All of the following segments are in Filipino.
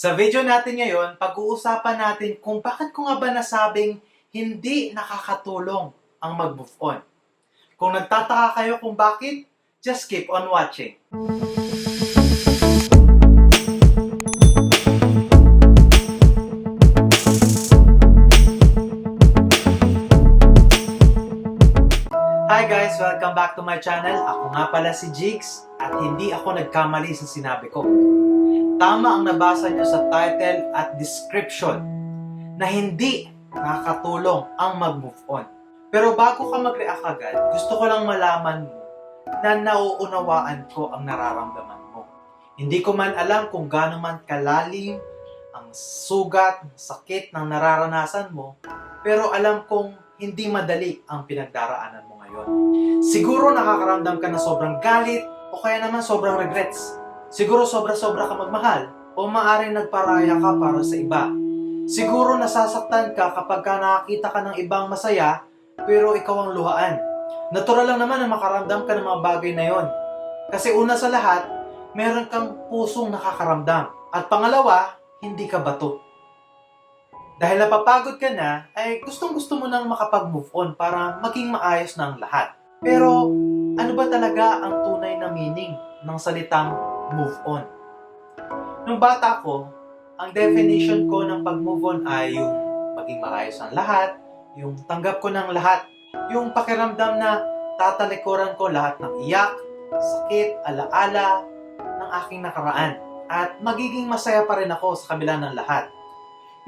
Sa video natin ngayon, pag-uusapan natin kung bakit ko nga ba nasabing hindi nakakatulong ang mag-move on. Kung nagtataka kayo kung bakit, just keep on watching. Hi guys! Welcome back to my channel. Ako nga pala si Jigs at hindi ako nagkamali sa sinabi ko. Tama ang nabasa niyo sa title at description na hindi nakakatulong ang mag-move on. Pero bago ka mag-react agad, gusto ko lang malaman mo na nauunawaan ko ang nararamdaman mo. Hindi ko man alam kung gaano man kalalim ang sugat, sakit ng nararanasan mo, pero alam kong hindi madali ang pinagdaraanan mo ngayon. Siguro nakakaramdam ka na sobrang galit o kaya naman sobrang regrets. Siguro sobra-sobra ka magmahal o maaaring nagparaya ka para sa iba. Siguro nasasaktan ka kapag ka nakakita ka ng ibang masaya pero ikaw ang luhaan. Natural lang naman na makaramdam ka ng mga bagay na yon. Kasi una sa lahat, meron kang pusong nakakaramdam. At pangalawa, hindi ka bato. Dahil napapagod ka na, ay gustong gusto mo nang makapag-move on para maging maayos na lahat. Pero, ano ba talaga ang tunay na meaning ng salitang move on? Nung bata ko, ang definition ko ng pag-move on ay yung maging maayos ang lahat, yung tanggap ko ng lahat, yung pakiramdam na tatalikuran ko lahat ng iyak, sakit, alaala ng aking nakaraan. At magiging masaya pa rin ako sa kabila ng lahat.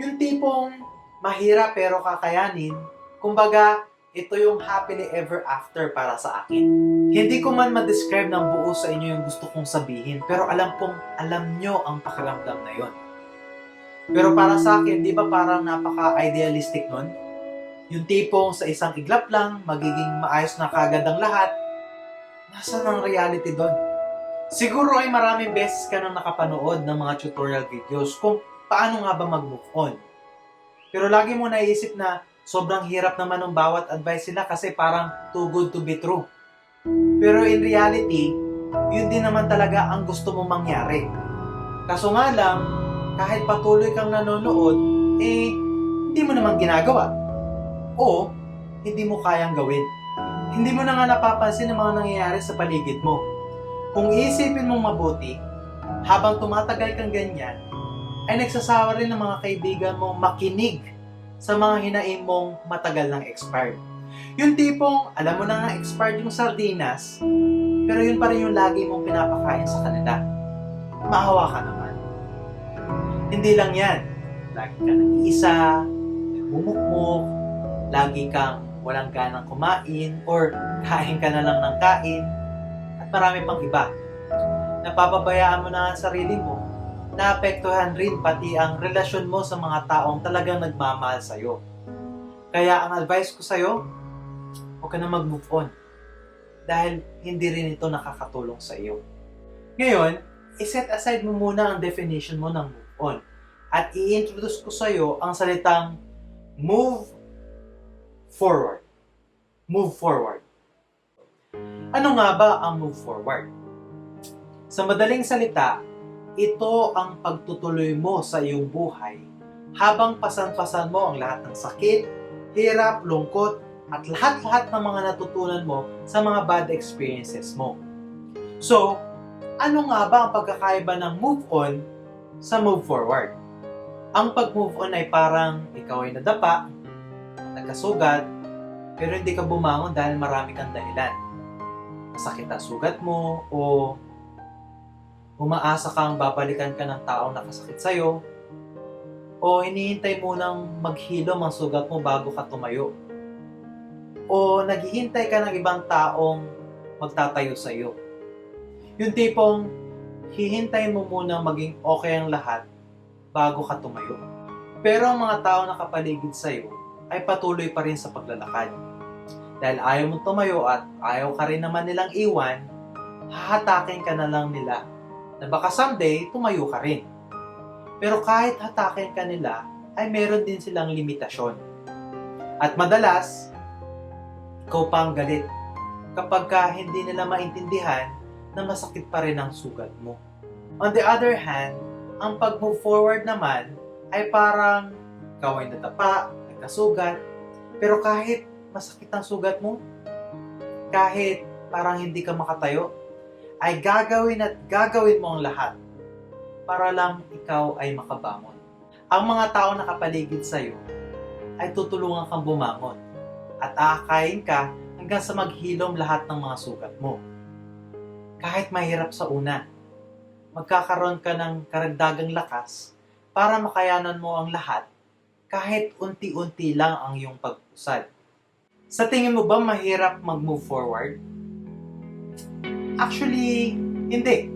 Yung tipong mahirap pero kakayanin, kumbaga, ito yung happily ever after para sa akin. Hindi ko man ma-describe ng buo sa inyo yung gusto kong sabihin, pero alam kong alam nyo ang pakiramdam na yon. Pero para sa akin, di ba parang napaka-idealistic nun? Yung tipong sa isang iglap lang, magiging maayos na kagad ang lahat. Nasaan ang reality doon? Siguro ay maraming beses ka nang nakapanood ng mga tutorial videos kung paano nga ba mag-move on. Pero lagi mo naisip na sobrang hirap naman ng bawat advice nila kasi parang too good to be true. Pero in reality, yun din naman talaga ang gusto mong mangyari. Kaso nga lang, kahit patuloy kang nanonood, eh, hindi mo naman ginagawa. O, hindi mo kayang gawin. Hindi mo na nga napapansin ang mga nangyayari sa paligid mo. Kung iisipin mong mabuti, habang tumatagal kang ganyan, ay nagsasawa rin ng mga kaibigan mong makinig sa mga hinaing mong matagal nang expired. Yung tipong, alam mo na nga expired yung sardinas, pero yun pa rin yung lagi mong pinapakain sa kanila. Maawa ka naman. Hindi lang yan. Lagi ka nag-iisa, nagmumukmuk, lagi kang walang ganang kumain, or kain ka na lang ng kain, at marami pang iba. Napapabayaan mo na ang sarili mo naapektuhan rin pati ang relasyon mo sa mga taong talagang nagmamahal sa'yo. Kaya ang advice ko sa'yo, huwag ka na mag-move on. Dahil hindi rin ito nakakatulong sa iyo. Ngayon, iset aside mo muna ang definition mo ng move on. At i-introduce ko sa'yo ang salitang move forward. Move forward. Ano nga ba ang move forward? Sa madaling salita, ito ang pagtutuloy mo sa iyong buhay habang pasan-pasan mo ang lahat ng sakit, hirap, lungkot, at lahat-lahat ng mga natutunan mo sa mga bad experiences mo. So, ano nga ba ang pagkakaiba ng move on sa move forward? Ang pag-move on ay parang ikaw ay nadapa, nagkasugat, pero hindi ka bumangon dahil marami kang dahilan. Masakit ang sugat mo o umaasa kang babalikan ka ng taong nakasakit sa'yo, o hinihintay mo nang maghilom ang sugat mo bago ka tumayo, o naghihintay ka ng ibang taong magtatayo sa'yo. Yung tipong hihintay mo muna maging okay ang lahat bago ka tumayo. Pero ang mga tao na kapaligid sa'yo ay patuloy pa rin sa paglalakad. Dahil ayaw mo tumayo at ayaw ka rin naman nilang iwan, hahatakin ka na lang nila na baka someday tumayo ka rin. Pero kahit hatakin ka nila, ay meron din silang limitasyon. At madalas, ikaw pa ang galit kapag ka hindi nila maintindihan na masakit pa rin ang sugat mo. On the other hand, Ang pag-move forward naman ay parang ikaw ay natapa, nagkasugat, pero kahit masakit ang sugat mo, kahit parang hindi ka makatayo, ay gagawin at gagawin mo ang lahat para lang ikaw ay makabangon. Ang mga tao nakapaligid sa'yo ay tutulungan kang bumangon at aakayin ka hanggang sa maghilom lahat ng mga sugat mo. Kahit mahirap sa una, magkakaroon ka ng karagdagang lakas para makayanan mo ang lahat kahit unti-unti lang ang iyong pag-usad. Sa tingin mo ba mahirap mag-move forward? Actually, hindi.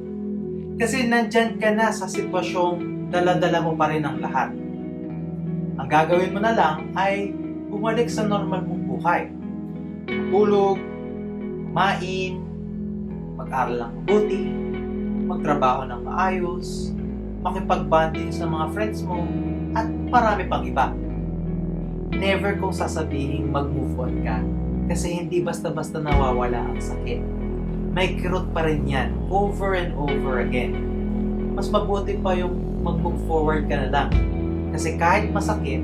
Kasi nandyan ka na sa sitwasyong daladala mo pa rin ang lahat. Ang gagawin mo na lang ay bumalik sa normal mong buhay. Tulog, kumain, mag-aral ng mabuti, magtrabaho ng maayos, makipag-bonding sa mga friends mo, at marami pang iba. Never kong sasabihin mag-move on ka kasi hindi basta-basta nawawala ang sakit. May kirot pa rin yan over and over again. Mas mabuti pa yung mag-move forward ka na lang. Kasi kahit masakit,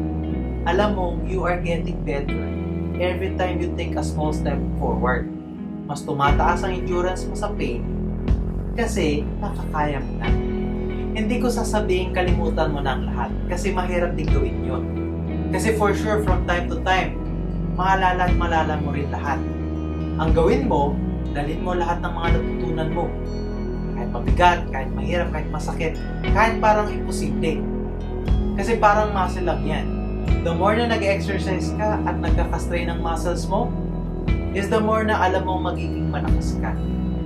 alam mo you are getting better every time you take a small step forward. Mas tumataas ang endurance mo sa pain kasi nakakaya mo na. Hindi ko sasabihin kalimutan mo na ang lahat kasi mahirap din gawin yun. Kasi for sure from time to time, maalala at malala mo rin lahat. Ang gawin mo, dalhin mo lahat ng mga natutunan mo. Kahit mabigat, kahit mahirap, kahit masakit, kahit parang imposible. Kasi parang muscle lang yan. The more na nag-exercise ka at nagkakastrain ng muscles mo, is the more na alam mo magiging malakas ka.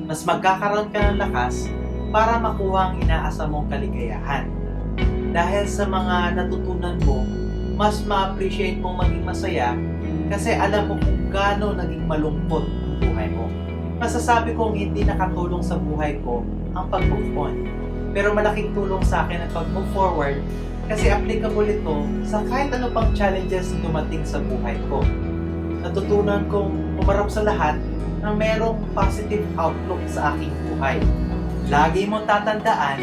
Mas magkakaroon ka ng lakas para makuha ang inaasa mong kaligayahan. Dahil sa mga natutunan mo, mas ma-appreciate mong maging masaya kasi alam mo kung gaano naging malungkot ang buhay mo. Masasabi kong hindi nakatulong sa buhay ko ang pag-move on. Pero malaking tulong sa akin ang pag-move forward kasi applicable ito sa kahit ano pang challenges na dumating sa buhay ko. Natutunan kong umarap sa lahat na merong positive outlook sa aking buhay. Lagi mong tatandaan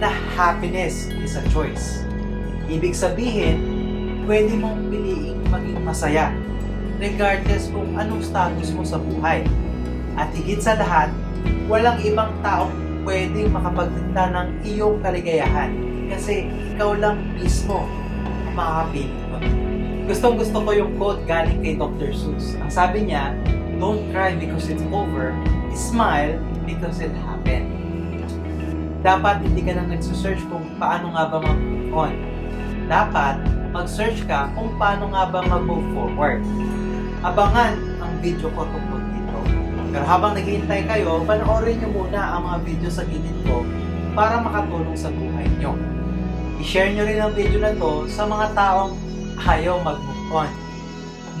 na happiness is a choice. Ibig sabihin, pwede mong piliing maging masaya regardless kung anong status mo sa buhay. At higit sa lahat, walang ibang taong pwedeng makapagdikta ng iyong kaligayahan kasi ikaw lang mismo makakapili mo. Gustong gusto ko yung quote galing kay Dr. Seuss. Ang sabi niya, Don't cry because it's over, smile because it happened. Dapat hindi ka na nagsusearch kung paano nga ba mag-move on. Dapat mag-search ka kung paano nga ba mag-move forward. Abangan ang video ko tungkol. Pero habang naghihintay kayo, panoorin nyo muna ang mga video sa gilid ko para makatulong sa buhay nyo. I-share nyo rin ang video na to sa mga taong ayaw mag-move on.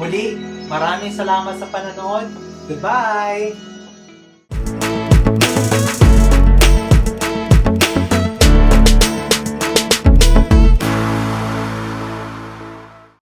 Muli, maraming salamat sa panonood. Goodbye!